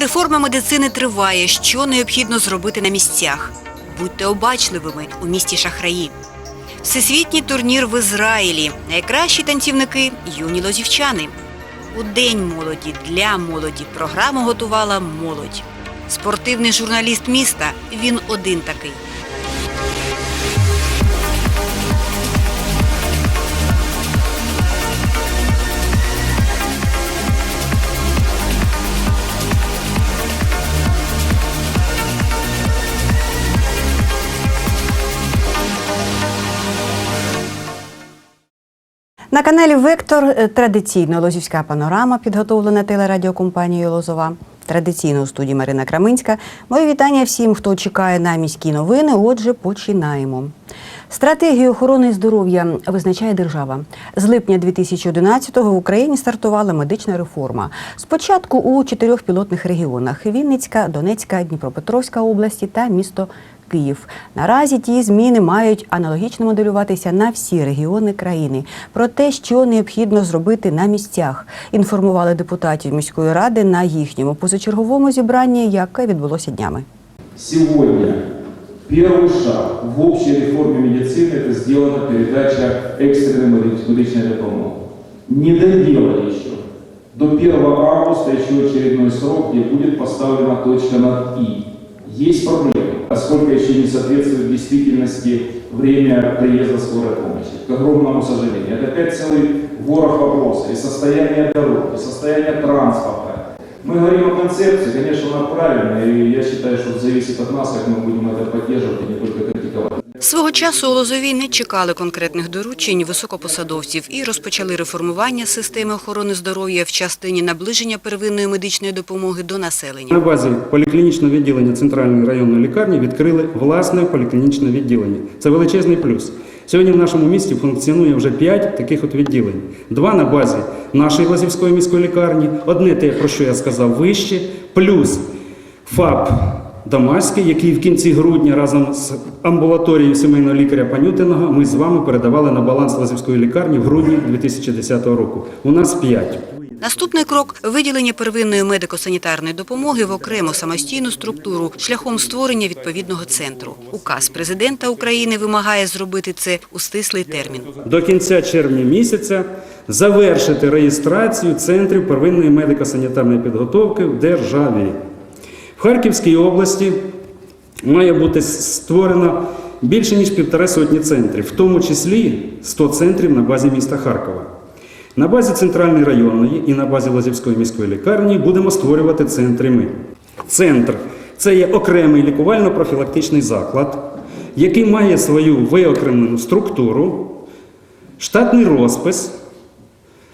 Реформа медицини триває. Що необхідно зробити на місцях? Будьте обачливими у місті Шахраї. Всесвітній турнір в Ізраїлі. Найкращі танцівники юні лозівчани. У день молоді для молоді програму готувала молодь. Спортивний журналіст міста. Він один такий. На каналі Вектор е, традиційно Лозівська панорама, підготовлена телерадіокомпанією Лозова. Традиційно у студії Марина Краминська. Мої вітання всім, хто чекає на міські новини. Отже, починаємо. Стратегію охорони здоров'я визначає держава. З липня 2011-го в Україні стартувала медична реформа. Спочатку у чотирьох пілотних регіонах: Вінницька, Донецька, Дніпропетровська області та місто Київ. Наразі ті зміни мають аналогічно моделюватися на всі регіони країни. Про те, що необхідно зробити на місцях, інформували депутатів міської ради на їхньому позачерговому зібранні, яке відбулося днями. Сегодня первый шаг в общей реформе медицины – это сделана передача экстренной меди- медичной допомоги. Не доделали еще. До 1 августа еще очередной срок, где будет поставлена точка над «и». Есть проблемы, поскольку еще не соответствует действительности время приезда скорой помощи. К огромному сожалению. Это опять целый ворох вопросов. И состояние дорог, и состояние транспорта, мы говорим о концепции, конечно, она правильная, и я считаю, что зависит от нас, как мы будем это поддерживать и не только критиковать. Свого часу у Лозовій не чекали конкретних доручень високопосадовців і розпочали реформування системи охорони здоров'я в частині наближення первинної медичної допомоги до населення. На базі поліклінічного відділення центральної районної лікарні відкрили власне поліклінічне відділення. Це величезний плюс. Сьогодні в нашому місті функціонує вже 5 таких от відділень. Два на базі нашої Лазівської міської лікарні, одне те, про що я сказав вище, плюс ФАП Дамаський, який в кінці грудня разом з амбулаторією сімейного лікаря Панютиного ми з вами передавали на баланс Лазівської лікарні в грудні 2010 року. У нас 5. Наступний крок виділення первинної медико-санітарної допомоги в окрему самостійну структуру шляхом створення відповідного центру. Указ президента України вимагає зробити це у стислий термін. до кінця червня місяця завершити реєстрацію центрів первинної медико-санітарної підготовки в державі. В Харківській області має бути створено більше ніж півтора сотні центрів, в тому числі 100 центрів на базі міста Харкова. На базі центральної районної і на базі Лозівської міської лікарні будемо створювати центри ми. Центр це є окремий лікувально-профілактичний заклад, який має свою виокремлену структуру, штатний розпис.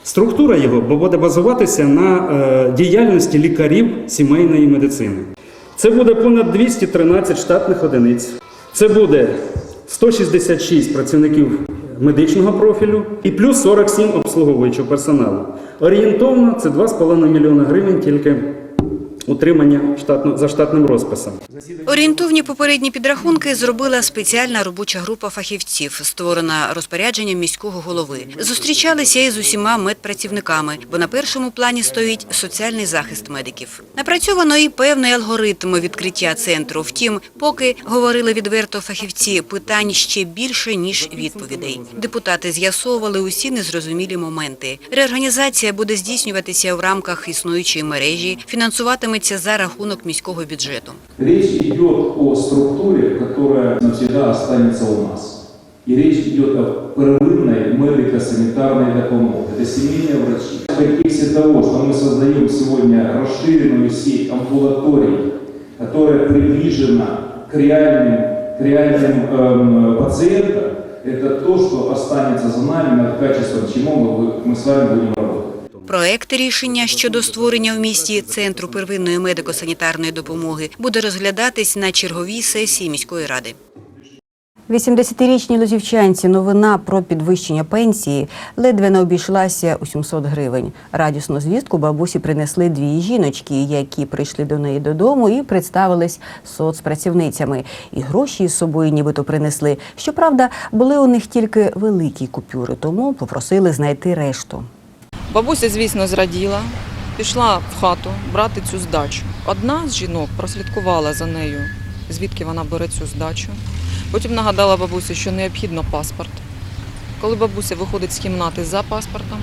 Структура його буде базуватися на е, діяльності лікарів сімейної медицини. Це буде понад 213 штатних одиниць. Це буде 166 працівників медичного профілю і плюс 47 обслуговуючого персоналу. Орієнтовно це 2,5 мільйона гривень тільки утримання штатно, за штатним розписом. Орієнтовні попередні підрахунки зробила спеціальна робоча група фахівців, створена розпорядженням міського голови. Зустрічалися із усіма медпрацівниками, бо на першому плані стоїть соціальний захист медиків. Напрацьовано і певний алгоритм відкриття центру. Втім, поки говорили відверто фахівці, питань ще більше ніж відповідей. Депутати з'ясовували усі незрозумілі моменти. Реорганізація буде здійснюватися в рамках існуючої мережі, фінансуватиметься за рахунок міського бюджету. Речь идет о структуре, которая навсегда останется у нас. И речь идет о первинной медико-санитарной допомоге. Это семейные врачи. В контексте того, что мы создаем сегодня расширенную сеть амбулаторий, которая приближена к реальным, к реальным эм, пациентам, это то, что останется за нами, над качеством чего мы, мы с вами будем работать. Проект рішення щодо створення в місті центру первинної медико-санітарної допомоги буде розглядатись на черговій сесії міської ради. 80-річній лозівчанці новина про підвищення пенсії ледве не обійшлася у 700 гривень. Радісну звістку бабусі принесли дві жіночки, які прийшли до неї додому і представились соцпрацівницями. І гроші із собою нібито принесли. Щоправда, були у них тільки великі купюри, тому попросили знайти решту. Бабуся, звісно, зраділа, пішла в хату брати цю здачу. Одна з жінок прослідкувала за нею, звідки вона бере цю здачу. Потім нагадала бабусі, що необхідно паспорт. Коли бабуся виходить з кімнати за паспортом,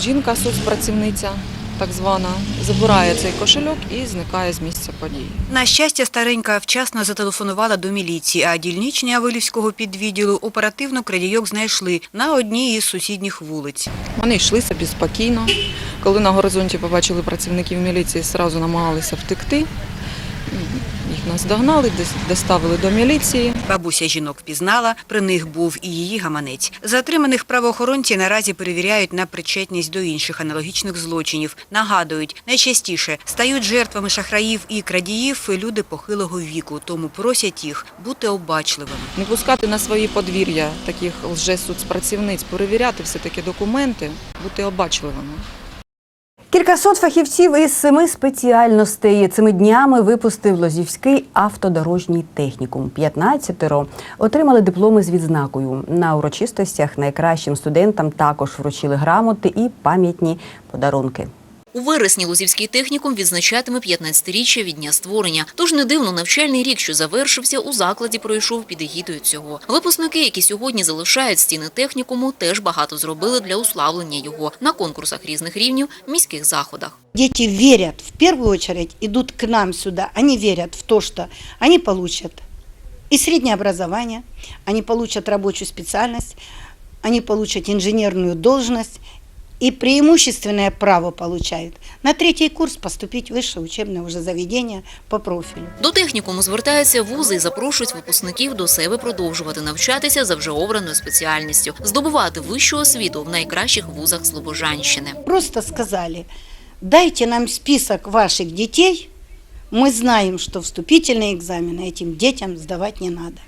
жінка, соцпрацівниця, так звана, забирає цей кошельок і зникає з місця події. На щастя, старенька вчасно зателефонувала до міліції, а дільничні Авилівського підвідділу оперативно крадійок знайшли на одній із сусідніх вулиць. Вони йшли собі спокійно. Коли на горизонті побачили працівників міліції, одразу намагалися втекти. Їх наздогнали, десь доставили до міліції. Бабуся жінок впізнала, при них був і її гаманець. Затриманих правоохоронці наразі перевіряють на причетність до інших аналогічних злочинів. Нагадують, найчастіше стають жертвами шахраїв і крадіїв люди похилого віку, тому просять їх бути обачливими. Не пускати на свої подвір'я таких лжесоцпрацівниць, перевіряти все-таки документи, бути обачливими. Кількасот фахівців із семи спеціальностей цими днями випустив Лозівський автодорожній технікум. 15-ро отримали дипломи з відзнакою. На урочистостях найкращим студентам також вручили грамоти і пам'ятні подарунки. У вересні Лозівський технікум відзначатиме 15-річчя від дня створення. Тож не дивно, навчальний рік, що завершився, у закладі пройшов під егідою цього. Випускники, які сьогодні залишають стіни технікуму, теж багато зробили для уславлення його на конкурсах різних рівнів, міських заходах. Дети верят, в первую очередь идут к нам сюда, они верят в то, что они получат и среднее образование, они получат рабочую специальность, они получат инженерную должность и преимущественное право получают на третий курс поступить в высшее учебное уже заведение по профилю. До технікуму звертаються вузи і запрошують випускників до себе продовжувати навчатися за вже обраною спеціальністю, здобувати вищу освіту в найкращих вузах Слобожанщини. Просто сказали, дайте нам список ваших детей, мы знаем, что вступительные экзамены этим детям сдавать не надо.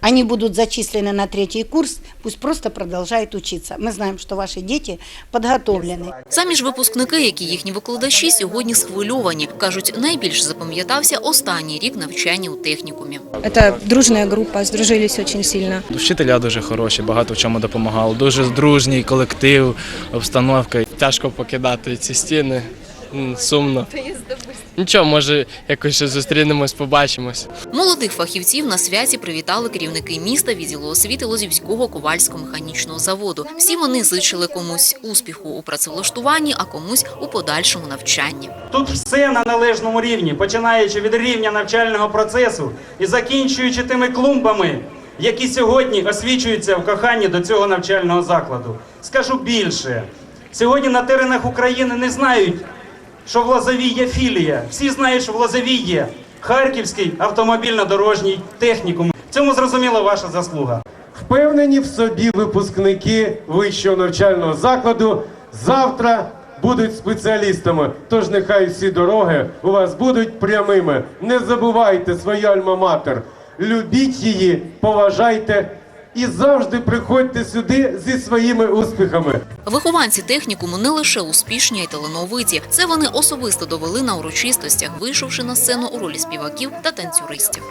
Они будут зачислены на третий курс, пусть просто продолжают учиться. Мы знаем, что ваши дети подготовлены. Самі ж випускники, як і їхні викладачі, сьогодні схвильовані. Кажуть, найбільш запам'ятався останній рік навчання у технікумі. Это дружная группа, сдружились очень сильно. Вчителя дуже хороші, багато в чому допомагали. Дуже дружній колектив, обстановка. Тяжко покидати ці стіни. Сумно. Нічого, може, якось ще зустрінемось, побачимось. Молодих фахівців на святі привітали керівники міста відділу освіти Лозівського ковальсько-механічного заводу. Всі вони зичили комусь успіху у працевлаштуванні, а комусь у подальшому навчанні. Тут все на належному рівні, починаючи від рівня навчального процесу і закінчуючи тими клумбами, які сьогодні освічуються в коханні до цього навчального закладу. Скажу більше, сьогодні на теренах України не знають, що в Лозовій є філія. Всі знають, що в Лозовій є Харківський автомобільно-дорожній технікум. В цьому зрозуміла ваша заслуга. Впевнені в собі випускники вищого навчального закладу завтра будуть спеціалістами. Тож нехай всі дороги у вас будуть прямими. Не забувайте свою альма-матер, любіть її, поважайте і завжди приходьте сюди зі своїми успіхами. Вихованці технікуму не лише успішні, а й талановиті. Це вони особисто довели на урочистостях, вийшовши на сцену у ролі співаків та танцюристів.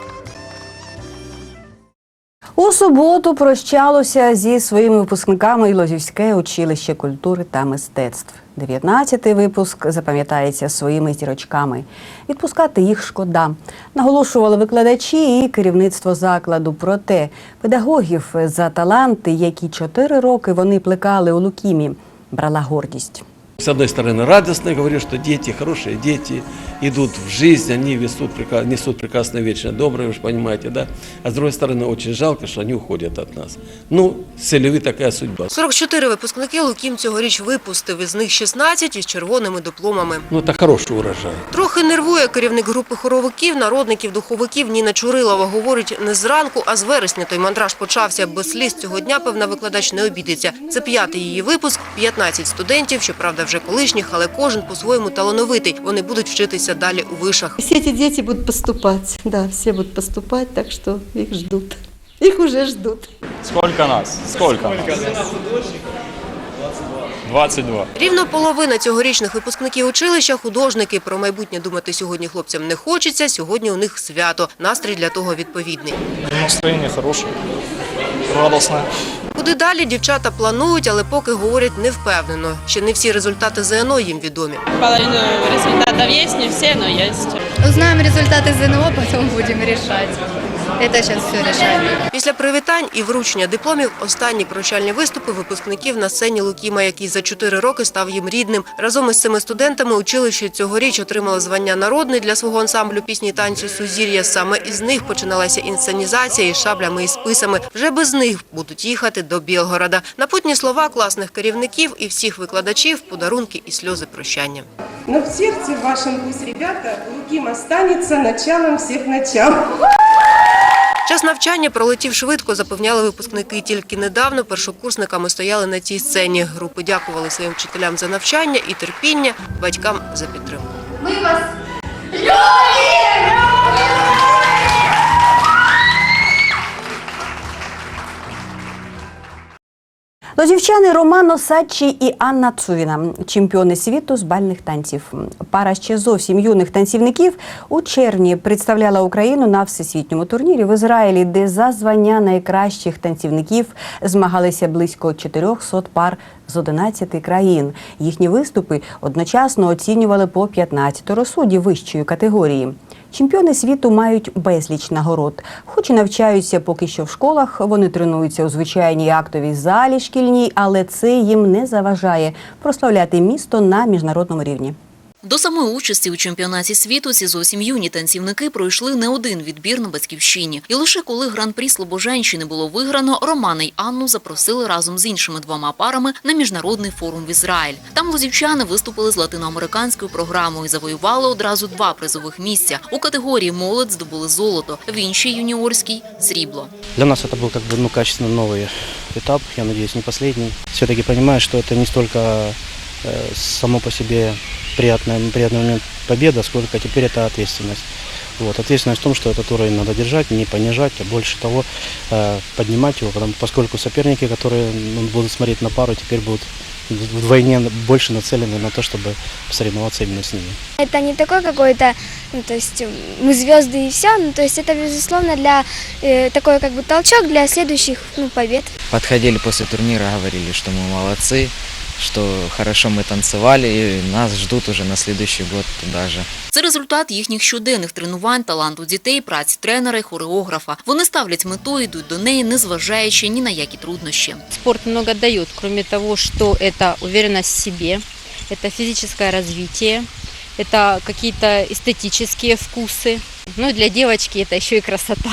У суботу прощалося зі своїми випускниками і Лозівське училище культури та мистецтв. 19-й випуск запам'ятається своїми зірочками. Відпускати їх шкода. Наголошували викладачі і керівництво закладу. Проте педагогів за таланти, які чотири роки вони плекали у Лукімі, брала гордість. С одной стороны, радостно, говорю, что дети, хорошие дети, идут в жизнь, они несут, прека- несут прекрасное, вечное, доброе, вы же понимаете, да? А с другой стороны, очень жалко, что они уходят от нас. Ну, селеви такая судьба. 44 випускники Лукім цьогоріч випустив, із них 16 із червоними дипломами. Ну, это хороший урожай. Трохи нервує керівник групи хоровиків, народників, духовиків Ніна Чурилова. Говорить, не зранку, а з вересня той мандраж почався. Без сліз цього дня, певна викладач не обідеться. Це п'ятий її випуск, 15 студентів, щоправда, вже колишніх, але кожен по-своєму талановитий. Вони будуть вчитися далі у вишах. Все эти дети будут поступать, да, все будут поступать, так что их ждут. Их уже ждут. Скільки нас? Скільки нас? 22. Рівно половина цьогорічних випускників училища – художники. Про майбутнє думати сьогодні хлопцям не хочеться. Сьогодні у них свято. Настрій для того відповідний. Настроєння хороше, радісне. Куди далі дівчата планують, але поки говорять невпевненно. Ще не всі результати ЗНО їм відомі. Половину результатів є, не всі, но есть. Узнаем результаты ЗНО, потом будем решать. Это сейчас все решаем. Після привітань і вручення дипломів останні прощальні виступи випускників на сцені Лукіма, який за чотири роки став їм рідним. Разом із цими студентами училище цьогоріч отримало звання народний для свого ансамблю пісні і танцю Сузір'я. Саме із них починалася інсценізація із шаблями і списами. Вже без них будуть їхати до Білгорода. Напутні слова класних керівників і всіх викладачів, подарунки і сльози прощання. Но в сердце вашем пусть, ребята, Луким останется началом всех начал. Час навчання пролетів швидко, запевняли випускники. Тільки недавно першокурсниками стояли на цій сцені. Групи дякували своїм вчителям за навчання і терпіння, батькам за підтримку. Лозівчани Романо Сачі і Анна Цувіна, чемпіони світу з бальних танців. Пара ще зовсім юних танцівників у червні представляла Україну на всесвітньому турнірі в Ізраїлі, де за звання найкращих танцівників змагалися близько 400 пар з 11 країн. Їхні виступи одночасно оцінювали по 15 суддів вищої категорії. Чемпіони світу мають безліч нагород. Хоч і навчаються поки що в школах, вони тренуються у звичайній актовій залі шкільній, але це їм не заважає прославляти місто на міжнародному рівні. До самої участі у чемпіонаті світу ці зовсім юні танцівники пройшли не один відбір на батьківщині. І лише коли гран-прі Слобоженщини було виграно, Романа й Анну запросили разом з іншими двома парами на міжнародний форум в Ізраїль. Там лозівчани виступили з латиноамериканською програмою і завоювали одразу два призових місця. У категорії молодь здобули золото, в іншій юніорській срібло. Для нас это был как бы ну, качественно новый этап, я надеюсь, не последний. Все-таки понимаю, что это не столько э, само по себе приятный, приятный момент победа, сколько теперь это ответственность. Вот, ответственность в том, что этот уровень надо держать, не понижать, а больше того э, поднимать его, потому, поскольку соперники, которые ну, будут смотреть на пару, теперь будут вдвойне больше нацелены на то, чтобы соревноваться именно с ними. Это не такой какой-то, ну, то есть мы звезды и все, ну, то есть это, безусловно, для э, такой как бы толчок для следующих ну, побед. Подходили после турнира, говорили, что мы молодцы, что хорошо мы танцевали, и нас ждут уже на следующий год туда же. Це результат їхніх щоденних тренувань, таланту дітей, праці тренера і хореографа. Вони ставлять мету і йдуть до неї, незважаючи ні на які труднощі. Спорт много дает, кроме того, что это уверенность в себе, это физическое развитие, это какие-то эстетические вкусы. Ну и для девочки это еще и красота.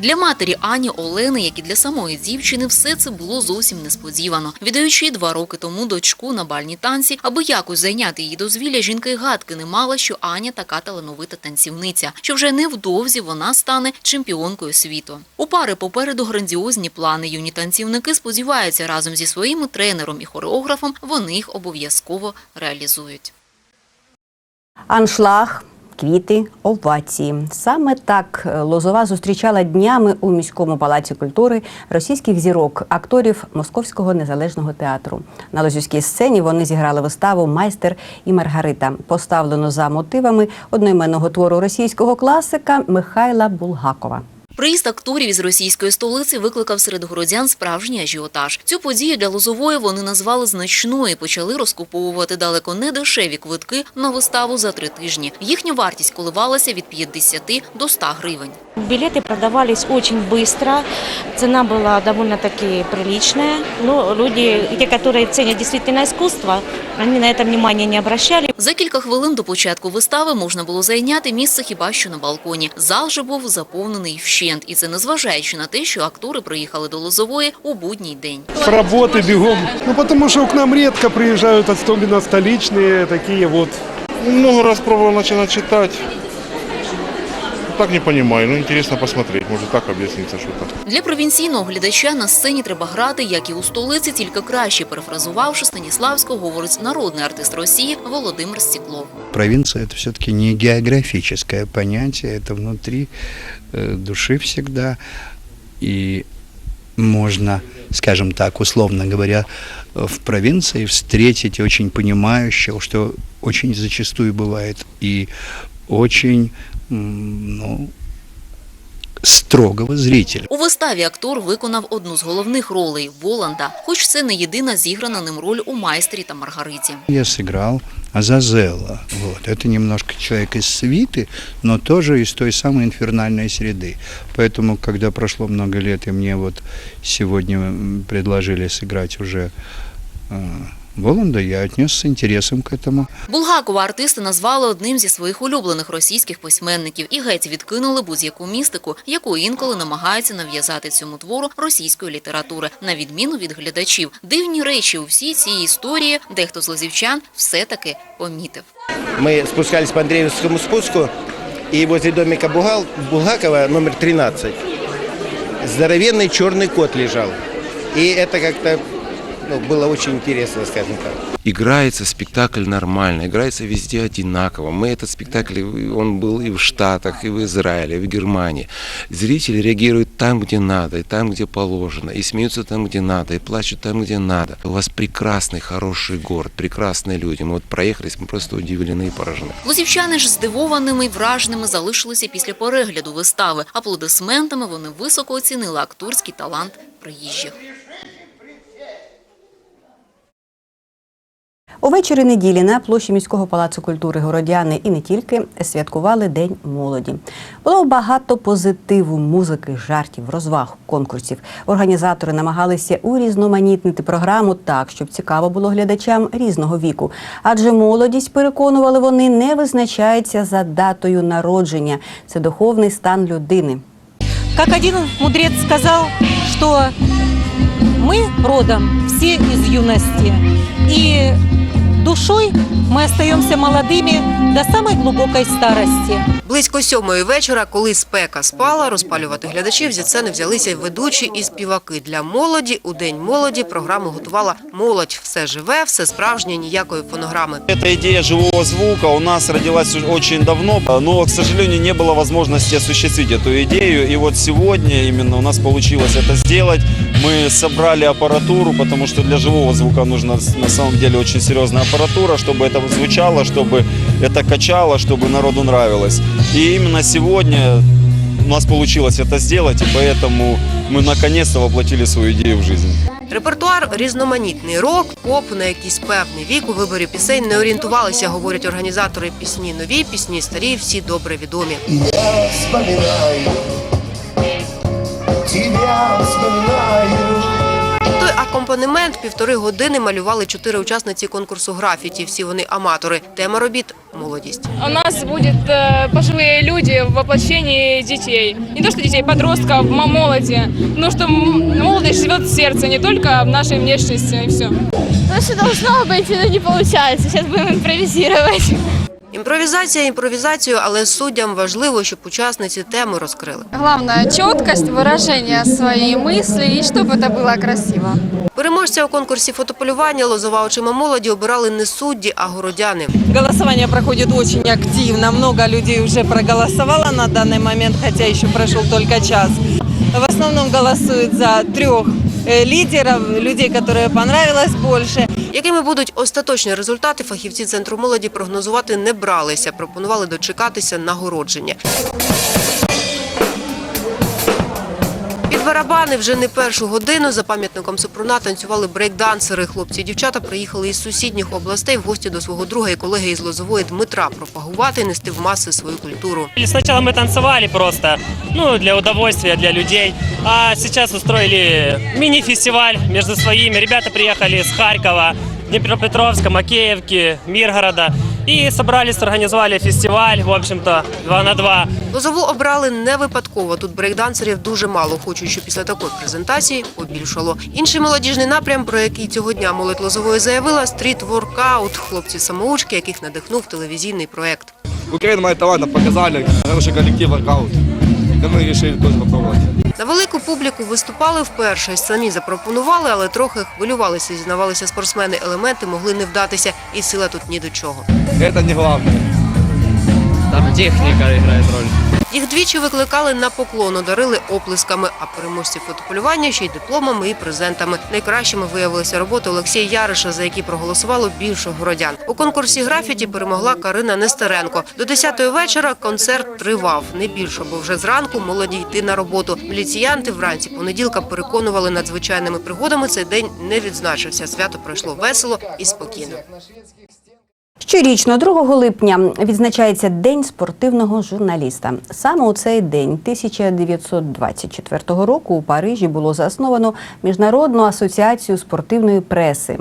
Для матері Ані Олени, як і для самої дівчини, все це було зовсім несподівано. Віддаючи два роки тому дочку на бальні танці, аби якось зайняти її дозвілля, жінка й гадки не мала, що Аня така талановита танцівниця, що вже невдовзі вона стане чемпіонкою світу. У пари попереду грандіозні плани. Юні танцівники сподіваються разом зі своїм тренером і хореографом вони їх обов'язково реалізують. Аншлаг, квіти, овації. Саме так е, Лозова зустрічала днями у міському палаці культури російських зірок, акторів Московського незалежного театру. На лозівській сцені вони зіграли виставу Майстер і Маргарита, поставлену за мотивами одноіменного твору російського класика Михайла Булгакова. Приїзд акторів із російської столиці викликав серед городян справжній ажіотаж. Цю подію для Лозової вони назвали значною і почали розкуповувати далеко не дешеві квитки на виставу за три тижні. Їхня вартість коливалася від 50 до 100 гривень. Билеты продавались очень быстро, цена была довольно-таки приличная. Но люди, те, которые ценят действительно искусство, они на это внимание не обращали. За кілька хвилин до початку вистави можна було зайняти місце хіба що на балконі. Зал же був заповнений вщент, і це незважаючи на те, що актори приїхали до Лозової у будній день. З роботи бігом. Ну, потому що к нам рідко приїжджають особливо столичні такі вот. Много раз пробував починати читать Так не понимаю, ну интересно посмотреть, может так объяснится что-то. Для провінційного глядача на сцені треба грати, як і у столиці, тільки краще, перефразувавши Станіславського, говорить народний артист Росії Володимир Стеклов. Провинция это все-таки не географическое понятие, это внутри э, души всегда. И можно, скажем так, условно говоря, в провинции встретить очень понимающего, что очень зачастую бывает, и очень м, ну, строгого зрителя. У виставі актор виконав одну з головних ролей Воланда, хоч це не єдина зіграна ним роль у майстрі та Маргариті. Я сыграл Азазела. Вот. Это немножко человек из свиты, но тоже из той самой инфернальной среды. Поэтому, когда прошло много лет, и мне вот сегодня м, предложили сыграть уже э, Воланда, я отнес с интересом к этому. Булгакова артисти назвали одним зі своїх улюблених російських письменників і геть відкинули будь-яку містику, яку інколи намагаються нав'язати цьому твору російської літератури, на відміну від глядачів. Дивні речі у всій цій історії дехто з лазівчан все-таки помітив. Мы спускались по Андреевскому спуску, и возле домика Бугал, Булгакова, номер 13, здоровенный черный кот лежал. И это как-то ну, было очень интересно, скажем так. Играется спектакль нормально, играется везде одинаково. Мы этот спектакль, он был и в Штатах, и в Израиле, и в Германии. Зрители реагируют там, где надо, и там, где положено, и смеются там, где надо, и плачут там, где надо. У вас прекрасный, хороший город, прекрасные люди. Мы вот проехались, мы просто удивлены и поражены. Лозівчани ж здивованими й враженими залишилися після перегляду вистави. Аплодисментами вони високо оцінили акторський талант приїжджих. Увечері неділі на площі міського палацу культури городяни і не тільки святкували День молоді. Було багато позитиву, музики, жартів, розваг, конкурсів. Організатори намагалися урізноманітнити програму так, щоб цікаво було глядачам різного віку. Адже молодість, переконували вони, не визначається за датою народження. Це духовний стан людини. Как один мудрец сказал, что мы родом все из юности. И душой мы остаемся молодыми до самой глубокой старости. Близько сьомої вечора, коли спека спала, розпалювати глядачів зі сцени взялися ведучі і співаки. Для молоді у День молоді програму готувала молодь. Все живе, все справжнє, ніякої фонограми. Эта идея живого звука у нас родилась уже очень давно, но, к сожалению, не было возможности осуществить эту идею. И вот сегодня именно у нас получилось это сделать. Мы собрали аппаратуру, потому что для живого звука нужна на самом деле очень серьезная аппаратура, чтобы это звучало, чтобы это качало, чтобы народу нравилось. И именно сегодня у нас получилось это сделать, и поэтому мы наконец-то воплотили свою идею в жизнь. Репертуар різноманітний рок, поп на якийсь певний вік у виборі пісень не орієнтувалися, говорять організатори. Пісні нові, пісні старі, всі добре відомі. Я той акомпанемент півтори години малювали чотири учасниці конкурсу графіті. Всі вони аматори. Тема робіт молодість. У нас будет э, пожилые люди в воплощении детей. Не то что детей, подростков, м- молоди. Потому что м- молодость живет в сердце, не только в нашей внешности и все. Ну, что должно быть, но не получается. Сейчас будем импровизировать. Імпровізація імпровізацію, але суддям важливо, щоб учасниці теми розкрили. Главное четкость выражения своей мысли и чтобы это было красиво. Переможця у конкурсі фотополювання лозова очима молоді обирали не судді, а городяни. Голосование проходит очень активно. Много людей уже проголосовало на данный момент, хотя еще прошел только час. В основном голосуют за трех лідерів, людей, які понравилось більше. Якими будуть остаточні результати, фахівці центру молоді прогнозувати не бралися. Пропонували дочекатися нагородження. Під барабани вже не першу годину за пам'ятником Супруна танцювали брейкдансери. Хлопці і дівчата приїхали із сусідніх областей в гості до свого друга і колеги із Лозової Дмитра пропагувати і нести в маси свою культуру. Сначала мы танцевали просто, ну, для удовольствия, для людей. А сейчас устроили мини-фестиваль между своими. Ребята приехали с Харькова, Днепропетровска, Макеевки, Миргорода. И собрались, организовали фестиваль, в общем-то, два на два. Лозову обрали не випадково. Тут брейкдансерів дуже мало. Хочуть, щоб після такої презентації побільшало. Інший молодіжний напрям, про який цього дня молодь Лозової заявила, стріт-воркаут. Хлопці-самоучки, яких надихнув телевізійний проект. Украина має талант, показали хороший коллектив воркаут. И мы решили тоже попробовать. На велику публіку виступали вперше. Самі запропонували, але трохи хвилювалися, зізнавалися спортсмени. Елементи могли не вдатися, і сила тут ні до чого. Це не головне. Там техніка грає роль. Їх двічі викликали на поклон, одарили оплесками, а переможці фотополювання ще й дипломами і презентами. Найкращими виявилися роботи Олексія Яриша, за які проголосувало більше городян. У конкурсі графіті перемогла Карина Нестеренко. До 10-ї вечора концерт тривав. Не більше, бо вже зранку молоді йти на роботу. Міліціянти вранці понеділка переконували надзвичайними пригодами. Цей день не відзначився. Свято пройшло весело і спокійно. Щорічно, 2 липня, відзначається День спортивного журналіста. Саме у цей день 1924 року у Парижі було засновано Міжнародну асоціацію спортивної преси.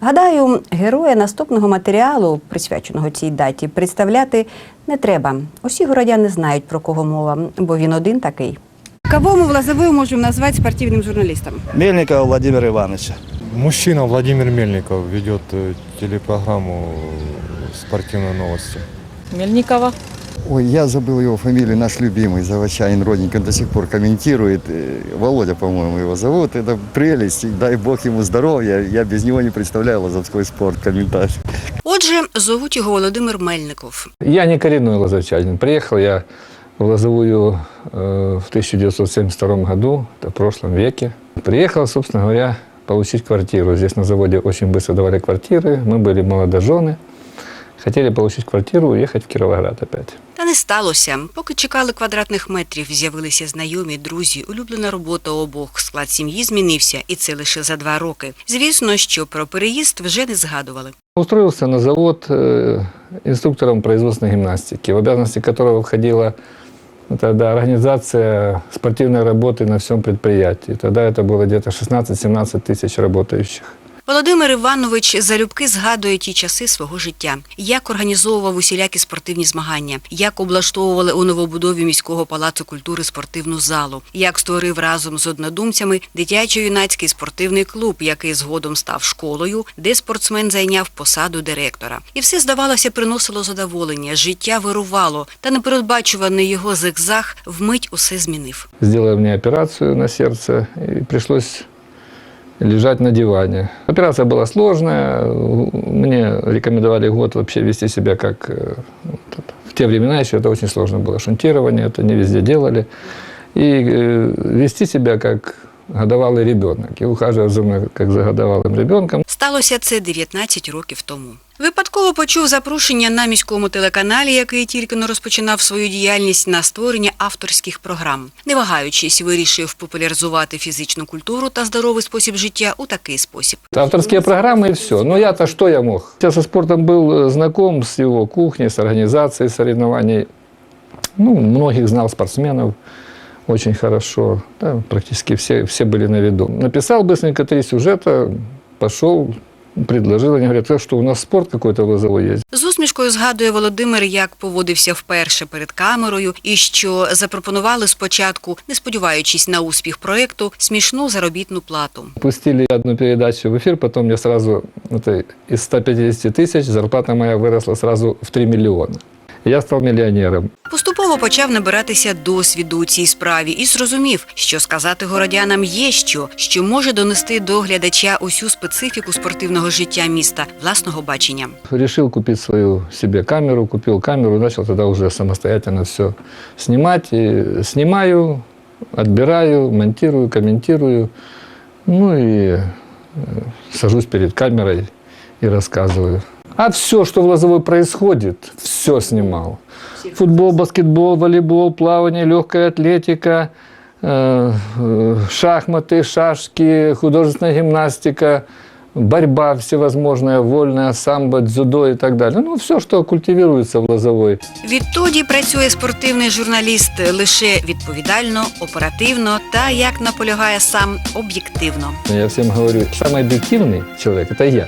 Гадаю, героя наступного матеріалу, присвяченого цій даті, представляти не треба. Усі городяни знають про кого мова, бо він один такий. Кого мы в Лозовую можем назвать спортивным журналистом? Мельникова Владимира Ивановича. Мужчина Владимир Мельников ведет э, телепрограмму «Спортивные новости». Мельникова. Ой, я забыл его фамилию, наш любимый Заводчанин Родненько до сих пор комментирует. Э, Володя, по-моему, его зовут. Это прелесть. И дай бог ему здоровья. Я без него не представляю лозовской спорт, комментарий. Отже, зовуть його Володимир Мельников. Я не коренной лозовчанин. Приехал я в Лозовую э, в 1972 году, это в прошлом веке. Приехал, собственно говоря, получить квартиру. Здесь на заводе очень быстро давали квартиры. Мы были молодожены. Хотели получить квартиру, уехать в Кировоград опять. Та не сталося. Поки чекали квадратних метрів, з'явилися знайомі, друзі, улюблена робота обох. Склад сім'ї змінився, і це лише за два роки. Звісно, що про переїзд вже не згадували. Устроился на завод э, инструктором производственной гимнастики, в обязанности которого входила ну, тогда организация спортивной работы на всем предприятии. Тогда это было где-то 16-17 тысяч работающих. Володимир Іванович залюбки згадує ті часи свого життя, як організовував усілякі спортивні змагання, як облаштовували у новобудові міського палацу культури спортивну залу, як створив разом з однодумцями дитячо-юнацький спортивний клуб, який згодом став школою, де спортсмен зайняв посаду директора. І все, здавалося, приносило задоволення, життя вирувало, та непередбачуваний його зигзаг вмить усе змінив. Сделали мне операцию на сердце, и пришлось лежать на диване. Операция была сложная, мне рекомендовали год вообще вести себя как... э, вот это. В те времена еще это очень сложно было, шунтирование, это не везде делали. И э, вести себя как годовалый ребенок, и ухаживать за мной как за годовалым ребенком. Сталося це 19 років тому. Випадково почув запрошення на міському телеканалі, який тільки но розпочинав свою діяльність на створення авторських програм. Не вагаючись, вирішив популяризувати фізичну культуру та здоровий спосіб життя у такий спосіб. Авторские программы и все. Но я-то что я мог? Я со спортом был э, знаком с его кухней, с организацией соревнований. Ну, многих знал спортсменов очень хорошо. Да, практически все, все были на виду. Написал быстренько три сюжета, пошел, предложил. Они говорят, «А что у нас спорт какой-то в Лозово есть. З усмішкою згадує Володимир, як поводився вперше перед камерою, і що запропонували спочатку, не сподіваючись на успіх проекту, смішну заробітну плату. Пустили одну передачу в эфир, потом мне сразу это, из 150 тысяч зарплата моя выросла сразу в 3 миллиона. Я стал миллионером. Поступово почав набиратися досвіду у цій справі і зрозумів, що сказати городянам є що, що може донести до глядача усю специфіку спортивного життя міста, власного бачення. Решил купить свою себе камеру, купил камеру, начал тогда уже самостоятельно все снимать. И снимаю, отбираю, монтирую, комментирую. Ну и э, сажусь перед камерой и рассказываю. А все, что в Лозовой происходит, все снимал. Футбол, баскетбол, волейбол, плавание, легкая атлетика, э, э, шахматы, шашки, художественная гимнастика, борьба всевозможная, вольная, самбо, дзюдо и так далее. Ну, все, что культивируется в Лозовой. Відтоді працює спортивний журналіст лише відповідально, оперативно та, як наполягає сам, об'єктивно. Я всем говорю, самый объективный человек – это я.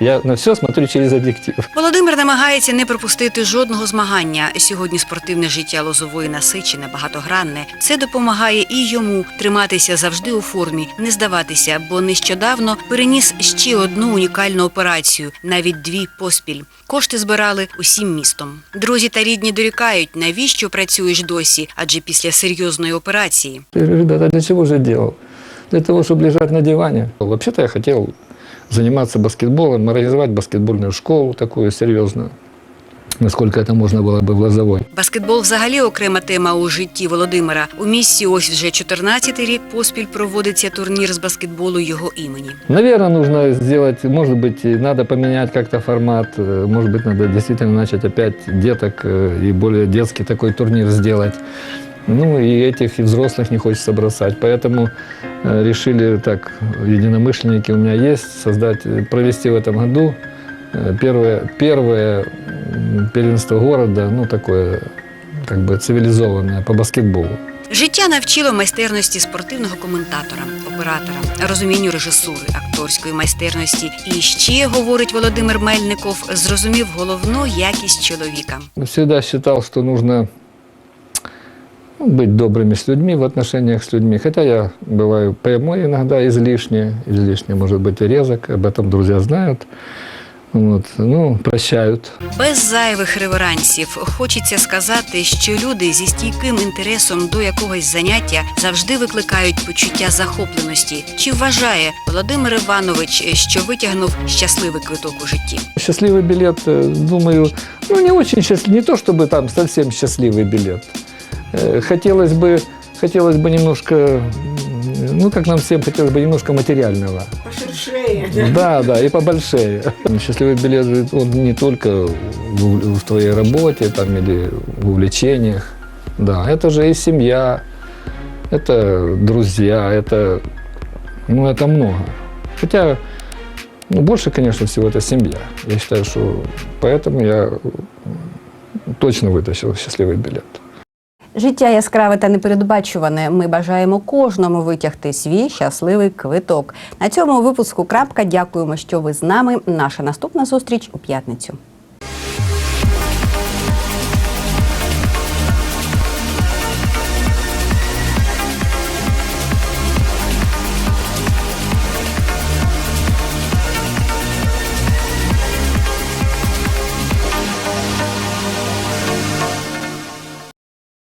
Я на все смотрю через объектив. Володимир намагається не пропустити жодного змагання. Сьогодні спортивне життя лозової насичене, багатогранне. Це допомагає і йому триматися завжди у формі, не здаватися, бо нещодавно переніс ще одну унікальну операцію, навіть дві поспіль. Кошти збирали усім містом. Друзі та рідні дорікають, навіщо працюєш досі, адже після серйозної операції. Ребята, для чего же я? Для того, чтобы лежать на диване. Вообще-то я хотел заниматься баскетболом, организовать баскетбольную школу такую серьезную. насколько это можно было бы в Лозовой. Баскетбол взагалі окрема тема у житті Володимира. У місті ось вже 14-й рік поспіль проводиться турнір з баскетболу його імені. Наверное, нужно сделать, может быть, и надо поменять как-то формат, э, может быть, надо действительно начать опять деток э, и более детский такой турнир сделать. Ну и этих и взрослых не хочется бросать, поэтому э, решили так, единомышленники у меня есть, создать, э, провести в этом году э, первое, первое м, первенство города, ну такое как бы цивилизованное по баскетболу. Життя навчило майстерності спортивного коментатора, оператора, розумінню режисури, акторської майстерності. І ще, говорить Володимир Мельников, зрозумів головну якість чоловіка. Всегда считал, что нужно ну, быть добрыми с людьми, в отношениях с людьми. Хотя я бываю прямой иногда, излишне, излишне, может быть, и резок, об этом друзья знают. Вот. Ну, прощают. Без зайвих реверансів хочеться сказати, що люди зі стійким інтересом до якогось заняття завжди викликають почуття захопленості. Чи вважає Володимир Іванович, що витягнув щасливий квиток у житті? Счастливый билет, э, думаю, ну не очень счастливый, не то чтобы там совсем счастливый билет. Э, Хотелось бы, хотелось бы немножко, ну как нам всем хотелось бы немножко материального. Да, да, и побольшее. Счастливый билет, он не только в, в твоей работе там, или в увлечениях. Да, это же и семья, это друзья, это, ну, это много. Хотя, ну, больше, конечно, всего это семья. Я считаю, что поэтому я точно вытащил счастливый билет. Життя яскраве та непередбачуване. Ми бажаємо кожному витягти свій щасливий квиток. На цьому випуску крапка. Дякуємо, що ви з нами. Наша наступна зустріч у п'ятницю.